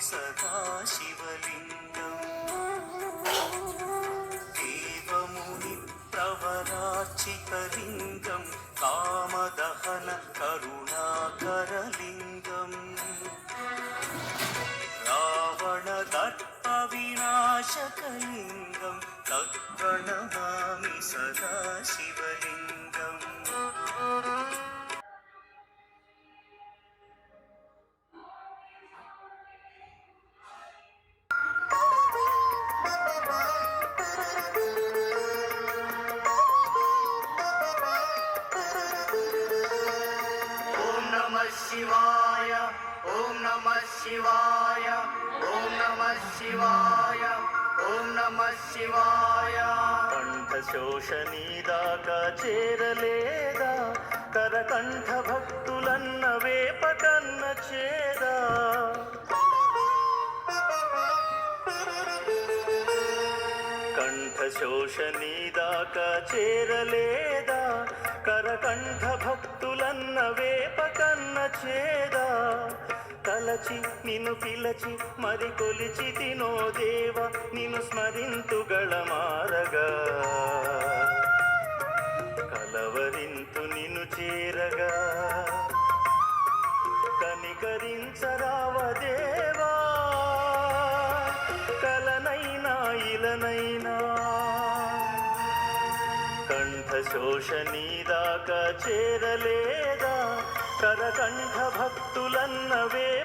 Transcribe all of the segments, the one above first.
ಸದಾ శివాయ ఓం నమ శివాయ. కంఠ శోషణీ దాకా చేరలేదా? కరకంఠ భక్తులన్న వేపకన్న చేదా? కంఠ శోషణీ దాకా చేరలేదా? కరకంఠ భక్తులన్న వేపకన్న చేదా? తలచి నిన్ను పిలచి మరి కొలిచి తినో దేవ నిన్ను స్మరింతుగళ మారగా. కలవరింతు నిన్ను చేరగా. కనికరించరావ దేవా. కలనైనా ఇలనైనా. కంఠశోషణి దాకా చేరలేదా? కరకంఠ భక్తులన్నవే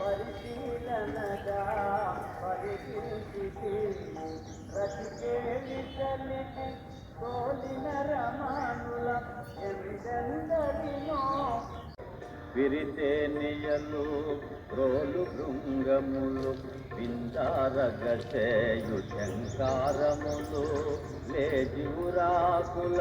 పరిశీలనగా పరిశీలిసి ప్రతికేలి తల్లికి కోలిన రమానుల ఎందెందరినో పిరితేనియలు రోలు భృంగములు విందారగసేయు శంకారములు లేజివురాకుల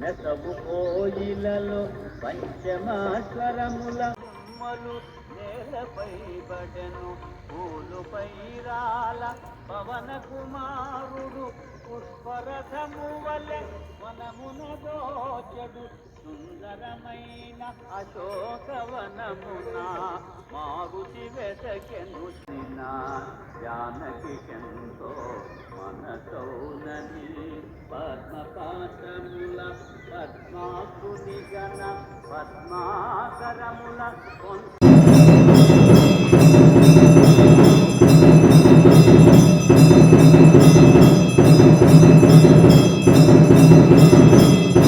నెసవు కోయిలలో పంచమాశ్వరముల బొమ్మలు నేలపై బడెను పూలు పైరాల పవన కుమారుడు పుష్పరథము వలె వనమున దోచడు. సుందరమైన అశోకవనమున మారుతి వెతకెను చిన్న జానకి ఎంతో మనసౌనని పద్మపాశముల పద్మాకుని గణ పద్మాకరముల Thank you.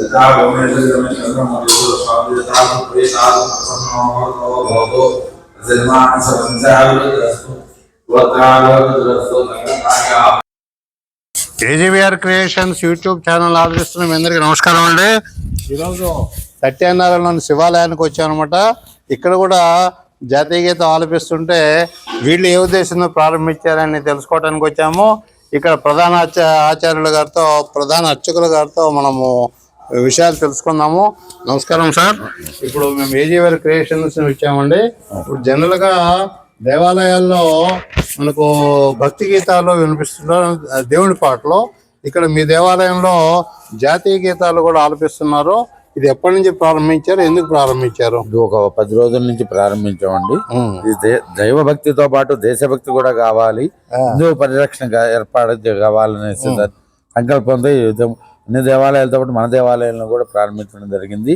तथा కేజీవీఆర్ క్రియేషన్స్ యూట్యూబ్ ఛానల్ ఆదరిస్తున్న మీ అందరికి నమస్కారం అండి. ఈరోజు సత్యనారాయణలోని శివాలయానికి వచ్చానమాట. ఇక్కడ కూడా జాతీయ గీతం ఆలపిస్తుంటే వీళ్ళు ఏ ఉద్దేశంతో ప్రారంభించారని తెలుసుకోవడానికి వచ్చాము. ఇక్కడ ప్రధాన ఆచార్యుల గారితో ప్రధాన అర్చకుల గారితో మనము విషయాలు తెలుసుకుందాము. నమస్కారం సార్. ఇప్పుడు మేము ఏజీవీఆర్ క్రియేషన్స్ వచ్చామండి. ఇప్పుడు జనరల్గా దేవాలయాల్లో మనకు భక్తి గీతాలు వినిపిస్తున్నారు. దేవుని పాటలు. ఇక్కడ మీ దేవాలయంలో జాతీయ గీతాలు కూడా ఆలపిస్తున్నారు. ఇది ఎప్పటి నుంచి ప్రారంభించారు? ఎందుకు ప్రారంభించారు? ఇది ఒక పది రోజుల నుంచి ప్రారంభించామండి. ఇది దైవ భక్తితో పాటు దేశభక్తి కూడా కావాలి. హిందూ పరిరక్షణ ఏర్పాటు కావాలనే సంకల్పంతో అన్ని దేవాలయాలతో పాటు మన దేవాలయాలను కూడా ప్రారంభించడం జరిగింది.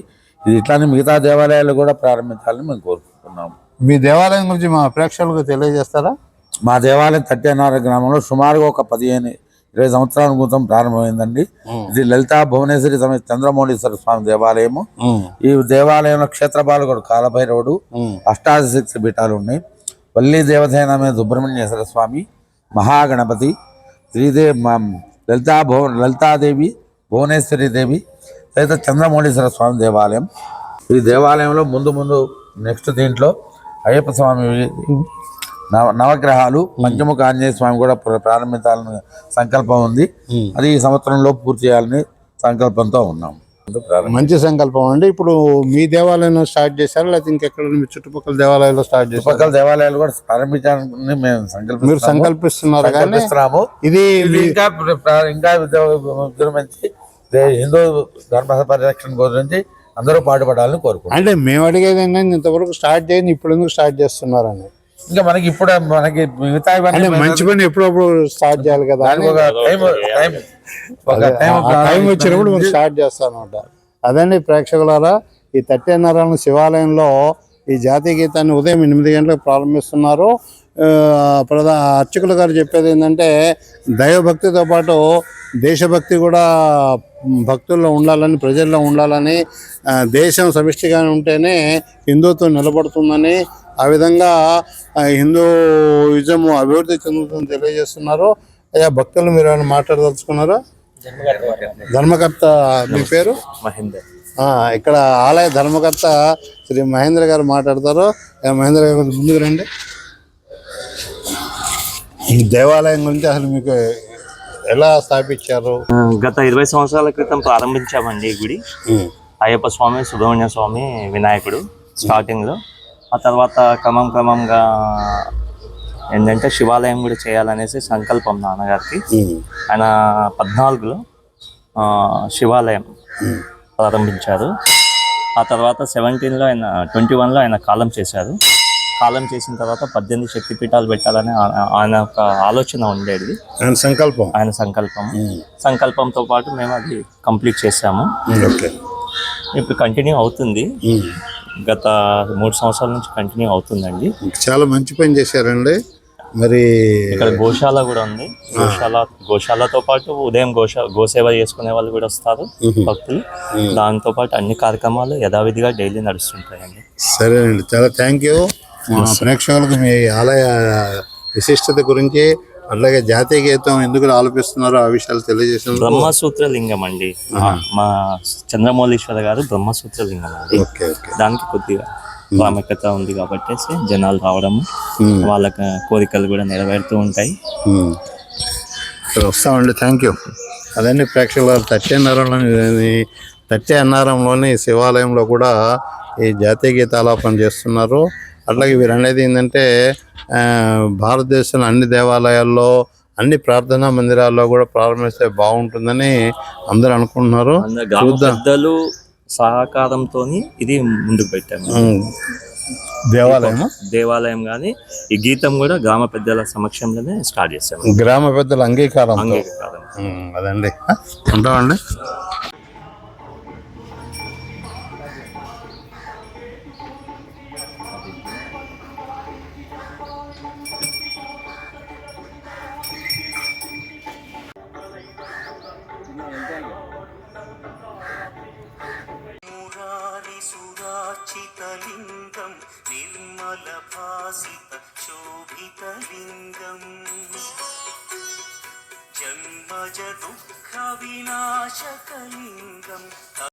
ఇది ఇట్లానే మిగతా దేవాలయాలు కూడా ప్రారంభించాలని మేము కోరుకుంటున్నాము. మీ దేవాలయం గురించి మా ప్రేక్షకులకు తెలియజేస్తారా? మా దేవాలయం తట్టేనార గ్రామంలో సుమారుగా ఒక పదిహేను ఇరవై సంవత్సరాల క్రితం ప్రారంభమైందండి. ఇది లలితా భువనేశ్వరి సమేత చంద్రమౌళీశ్వర స్వామి దేవాలయము. ఈ దేవాలయంలో క్షేత్రపాలకుడు కాలభైరవుడు అష్టాదశ శక్తి పీఠాలు ఉన్నాయి. వల్లి దేవసేన సుబ్రహ్మణ్యేశ్వర స్వామి మహాగణపతి శ్రీదే మ- లలితా భువ లలితాదేవి భువనేశ్వరి దేవి లేదా చంద్రమౌళీశ్వర స్వామి దేవాలయం. ఈ దేవాలయంలో ముందు ముందు నెక్స్ట్ దీంట్లో అయ్యప్ప స్వామి నవ నవగ్రహాలు పంచముఖ ఆంజనేయ స్వామి కూడా ప్ర- ప్రారంభించాలని సంకల్పం ఉంది. అది ఈ సంవత్సరంలో పూర్తి చేయాలని సంకల్పంతో ఉన్నాం. మంచి సంకల్పం అండి. ఇప్పుడు మీ దేవాలయంలో స్టార్ట్ చేశారా? లేకపోతే ఇంకెక్కడ మీ చుట్టుపక్కల దేవాలయాల్లో స్టార్ట్ చేశారు? చుట్టుపక్కల దేవాలయాలు కూడా ప్రారంభించాలని మేము మీరు సంకల్పిస్తున్నాము. సంకల్పిస్తున్నారు ఇది ఇంకా ఇంకా విజృంభించి హిందూ ధర్మ పరిరక్షణ గురించి అందరూ పాటుపడాలని కోరుకుంటున్నాం. అంటే మేము అడిగేది ఏంటంటే ఇంతవరకు స్టార్ట్ చేయని ఇప్పుడు ఎందుకు స్టార్ట్ చేస్తున్నారని. ఇంకా మనకి ఇప్పుడు మనకి మిగతా మంచి పని ఎప్పుడప్పుడు స్టార్ట్ చేయాలి కదా టైం వచ్చినప్పుడు స్టార్ట్ చేస్తానమాట అదండి ప్రేక్షకులారా ఈ తట్టేనారాయణ శివాలయంలో ఈ జాతీయ గీతాన్ని ఉదయం ఎనిమిది గంటలకు ప్రారంభిస్తున్నారు. ప్రధా అర్చకులు గారు చెప్పేది ఏంటంటే దైవభక్తితో పాటు దేశభక్తి కూడా భక్తుల్లో ఉండాలని ప్రజల్లో ఉండాలని దేశం సమిష్టిగా ఉంటేనే హిందుత్వం నిలబడుతుందని ఆ విధంగా హిందూయిజం అభివృద్ధి చెందుతుందని తెలియజేస్తున్నారు. అయ్యా భక్తులు మీరు ఏమైనా మాట్లాడదలుచుకున్నారా? ధర్మకర్త మీ పేరు? మహేందర్. ఇక్కడ ఆలయ ధర్మకర్త శ్రీ మహేంద్ర గారు మాట్లాడతారు. మహేంద్ర గారు ముందుకు రండి. ఈ దేవాలయం గురించి అసలు మీకు ఎలా స్థాపించారు? గత ఇరవై సంవత్సరాల క్రితం ప్రారంభించామండి ఈ గుడి. అయ్యప్ప స్వామి సుబ్రహ్మణ్య స్వామి వినాయకుడు స్టార్టింగ్లో. ఆ తర్వాత క్రమం క్రమంగా ఏంటంటే శివాలయం కూడా చేయాలనేసి సంకల్పం నాన్నగారికి. ఆయన పద్నాలుగులో ఆ, శివాలయం ప్రారంభించారు. ఆ తర్వాత సెవెంటీన్లో ఆయన ట్వంటీ వన్లో ఆయన కాలం చేశారు. కాలం చేసిన తర్వాత పద్దెనిమిది శక్తిపీఠాలు పెట్టాలని ఆయన ఒక ఆలోచన ఉండేది. ఆయన సంకల్పం? ఆయన సంకల్పం. సంకల్పంతో పాటు మేము అది కంప్లీట్ చేసాము ఓకే. ఇప్పుడు కంటిన్యూ అవుతుంది. గత మూడు సంవత్సరాల నుంచి కంటిన్యూ అవుతుందండి. చాలా మంచి పని చేశారండి. మరి ఇక్కడ గోశాల కూడా ఉంది. గోశాల గోశాలతో పాటు ఉదయం గోశ గోసేవ చేసుకునే వాళ్ళు కూడా వస్తారు భక్తులు. దాంతో పాటు అన్ని కార్యక్రమాలు యథావిధిగా డైలీ నడుస్తుంటాయండి. సరేనండి. చాలా థ్యాంక్ యూ. మా ప్రేక్షకులకు మీ ఆలయ విశిష్టత గురించి అలాగే జాతీయ గీతం ఎందుకు ఆలోపిస్తున్నారో ఆ విషయాలు తెలియజేసినందుకు బ్రహ్మసూత్ర లింగం అండి మా- చంద్రమౌళీశ్వర గారు బ్రహ్మసూత్ర లింగం అండి. Okay okay. దానికి కొద్దిగా ప్రాముఖ్యత ఉంది కాబట్టి జనాలు రావడము వాళ్ళకి కోరికలు కూడా నెరవేరుతూ ఉంటాయి. సరే, వస్తామండి. థ్యాంక్ యూ అదండి ప్రేక్షకులు తట్టే అన్నారంలోని తట్టే అన్నారంలోని శివాలయంలో కూడా ఈ జాతీయ గీత ఆలాపన చేస్తున్నారు. అట్లాగే వీరు అనేది ఏంటంటే ఆ, భారతదేశంలో అన్ని దేవాలయాల్లో అన్ని ప్రార్థనా మందిరాల్లో కూడా ప్రారంభిస్తే బాగుంటుందని అందరూ అనుకుంటున్నారు. పెద్దలు సహకారంతో ఇది ముందుకు పెట్టాము. ఉమ్. దేవాలయము? దేవాలయం కానీ ఈ గీతం కూడా గ్రామ పెద్దల సమక్షంలోనే స్టార్ట్ చేసాము. గ్రామ పెద్దల అంగీకారం అంగీకారం అదండి. ఉంటామండి. அவிநாசகலிங்கம்